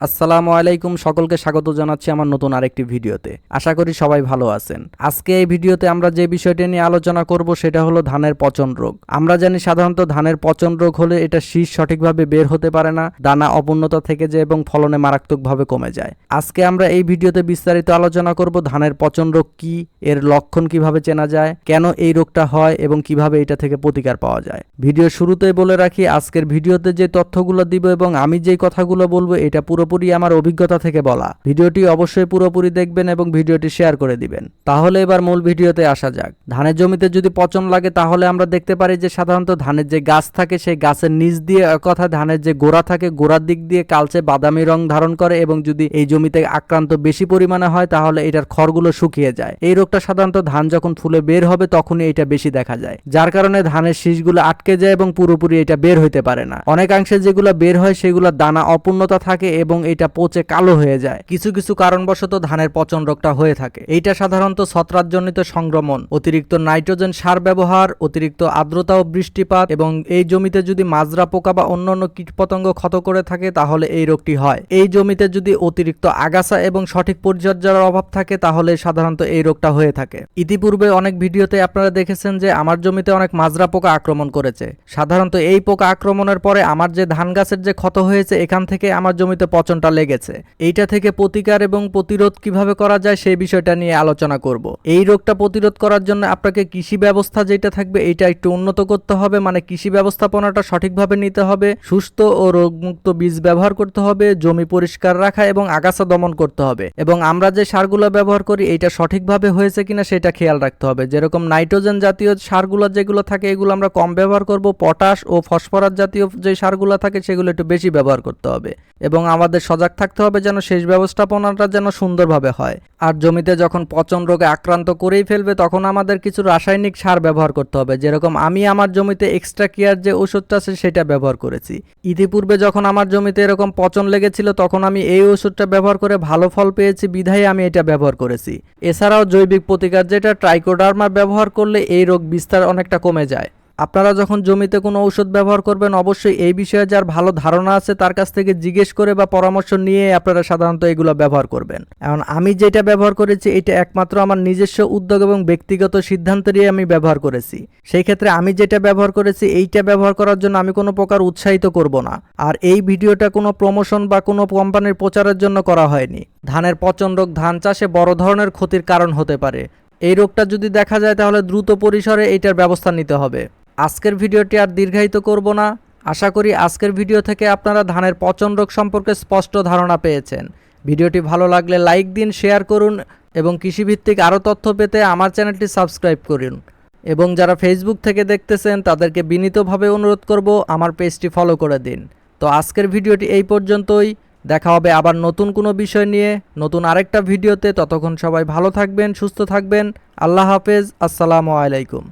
আসসালামু আলাইকুম, সকলকে স্বাগত জানাচ্ছি আমার নতুন আরেকটি ভিডিওতে। আশা করি সবাই ভালো আছেন। আজকে এই ভিডিওতে আমরা যে বিষয়টি নিয়ে আলোচনা করব সেটা হলো ধানের পচন রোগ। আমরা জানি সাধারণত ধানের পচন রোগ হলে এটা শীষ সঠিকভাবে বের হতে পারে না, দানা অপূর্ণতা থেকে যায় এবং ফলনে মারাত্মকভাবে কমে যায়। আজকে আমরা এই ভিডিওতে বিস্তারিত আলোচনা করব ধানের পচন রোগ কি, এর লক্ষণ কীভাবে চেনা যায়, কেন এই রোগটা হয় এবং কীভাবে এটা থেকে প্রতিকার পাওয়া যায়। ভিডিও শুরুতেই বলে রাখি, আজকের ভিডিওতে যে তথ্যগুলো দিব এবং আমি যেই কথাগুলো বলব এটা পুরোপুরি আমার অভিজ্ঞতা থেকে বলা। ভিডিওটি অবশ্যই পুরোপুরি দেখবেন এবং ভিডিওটি শেয়ার করে দিবেন। তাহলে এবার মূল ভিডিওতে আসা যাক। ধানের জমিতে যদি পচন লাগে, তাহলে আমরা দেখতে পারি যে সাধারণত ধানের যে গাছ থাকে, সেই গাছের নিচ দিয়ে কথা ধানের যে গোড়া থাকে, গোড়ার দিক দিয়ে কালচে বাদামি রং ধারণ করে এবং যদি এই জমিতে আক্রান্ত বেশি পরিমাণে হয়, তাহলে এটার খড়গুলো শুকিয়ে যায়। এই রোগটা সাধারণত ধান যখন ফুলে বের হবে, তখনই এটা বেশি দেখা যায়। যার কারণে ধানের শীষগুলো আটকে যায় এবং পুরোপুরি এটা বের হইতে পারে না। অনেকাংশে যেগুলো বের হয় সেগুলো দানা অপূর্ণতা থাকে এবং এটা পচে কালো হয়ে যায়। কিছু কিছু কারণবশত ধানের পচন রোগটা হয়ে থাকে। এইটা সাধারণত ছত্রাকজনিত সংক্রমণ, অতিরিক্ত নাইট্রোজেন সার ব্যবহার, অতিরিক্ত আর্দ্রতা ও বৃষ্টিপাত এবং এই জমিতে যদি মাজরা পোকা বা অন্যান্য কীটপতঙ্গ ক্ষত করে থাকে তাহলে এই রোগটি হয়। এই জমিতে যদি অতিরিক্ত আগাছা এবং সঠিক পরিচর্যার অভাব থাকে তাহলে সাধারণত এই রোগটা হয়ে থাকে। ইতিপূর্বে অনেক ভিডিওতে আপনারা দেখেছেন যে আমার জমিতে অনেক মাজরা পোকা আক্রমণ করেছে। সাধারণত এই পোকা আক্রমণের পরে আমার যে ধান গাছের যে ক্ষত হয়েছে এখান থেকে আমার জমিতে পচনটা লেগেছে। এইটা থেকে প্রতিকার এবং প্রতিরোধ কীভাবে করা যায় সেই বিষয়টা নিয়ে আলোচনা করব। এই রোগটা প্রতিরোধ করার জন্য আপনাকে কৃষি ব্যবস্থা যেটা থাকবে এটা একটু উন্নত করতে হবে। মানে কৃষি ব্যবস্থাপনাটা সঠিকভাবে নিতে হবে। সুস্থ ও রোগমুক্ত বীজ ব্যবহার করতে হবে, জমি পরিষ্কার রাখা এবং আগাছা দমন করতে হবে। এবং আমরা যে সারগুলো ব্যবহার করি এটা সঠিকভাবে হয়েছে কিনা সেটা খেয়াল রাখতে হবে। যেরকম নাইট্রোজেন জাতীয় সারগুলো যেগুলো থাকে, এগুলো আমরা কম ব্যবহার করব। পটাশ ও ফসফরাস জাতীয় যে সারগুলো থাকে, সেগুলো একটু বেশি ব্যবহার করতে হবে। এবং আমাদের সজাগ থাকতে হবে যেন শেষ ব্যবস্থাপনাটা যেন সুন্দরভাবে হয়। আর জমিতে যখন পচন রোগে আক্রান্ত করেই ফেলবে, তখন আমাদের কিছু রাসায়নিক সার ব্যবহার করতে হবে। যেরকম আমি আমার জমিতে এক্সট্রা কেয়ার যে ওষুধটা আছে, সেটা ব্যবহার করেছি। ইতিপূর্বে যখন আমার জমিতে এরকম পচন লেগেছিল, তখন আমি এই ওষুধটা ব্যবহার করে ভালো ফল পেয়েছি, বিধায় আমি এটা ব্যবহার করেছি। এছাড়াও জৈবিক প্রতিকার, যেটা ট্রাইকোডার্মা ব্যবহার করলে এই রোগ বিস্তার অনেকটা কমে যায়। আপনারা যখন জমিতে কোনো ঔষধ ব্যবহার করবেন, অবশ্যই এই বিষয়ে যার ভালো ধারণা আছে তার কাছ থেকে জিজ্ঞেস করে বা পরামর্শ নিয়ে আপনারা সাধারণত এগুলো ব্যবহার করবেন। এখন আমি যেটা ব্যবহার করেছি, এটা একমাত্র আমার নিজস্ব উদ্যোগ এবং ব্যক্তিগত সিদ্ধান্তেরই আমি ব্যবহার করেছি। সেই ক্ষেত্রে আমি যেটা ব্যবহার করেছি, এইটা ব্যবহার করার জন্য আমি কোনো প্রকার উৎসাহিত করব না। আর এই ভিডিওটা কোনো প্রমোশন বা কোনো কোম্পানির প্রচারের জন্য করা হয়নি। ধানের পচন রোগ ধান চাষে বড় ধরনের ক্ষতির কারণ হতে পারে। এই রোগটা যদি দেখা যায়, তাহলে দ্রুত পরিসরে এইটার ব্যবস্থা নিতে হবে। আজকের ভিডিওটি আর দীর্ঘায়িত করব না। আশা করি আজকের ভিডিও থেকে আপনারা ধানের পচন রোগ সম্পর্কে স্পষ্ট ধারণা পেয়েছেন। ভিডিওটি ভালো লাগলে লাইক দিন, শেয়ার করুন এবং কৃষিভিত্তিক আরও তথ্য পেতে আমার চ্যানেলটি সাবস্ক্রাইব করুন। এবং যারা ফেসবুক থেকে দেখতেছেন, তাদেরকে বিনীতভাবে অনুরোধ করব আমার পেজটি ফলো করে দিন। তো আজকের ভিডিওটি এই পর্যন্তই। দেখা হবে আবার নতুন কোনো বিষয় নিয়ে। নতুন আরেকটা ভিডিওতে। ততক্ষণ সবাই ভালো থাকবেন, সুস্থ থাকবেন। আল্লাহ হাফেজ। আসসালামু আলাইকুম।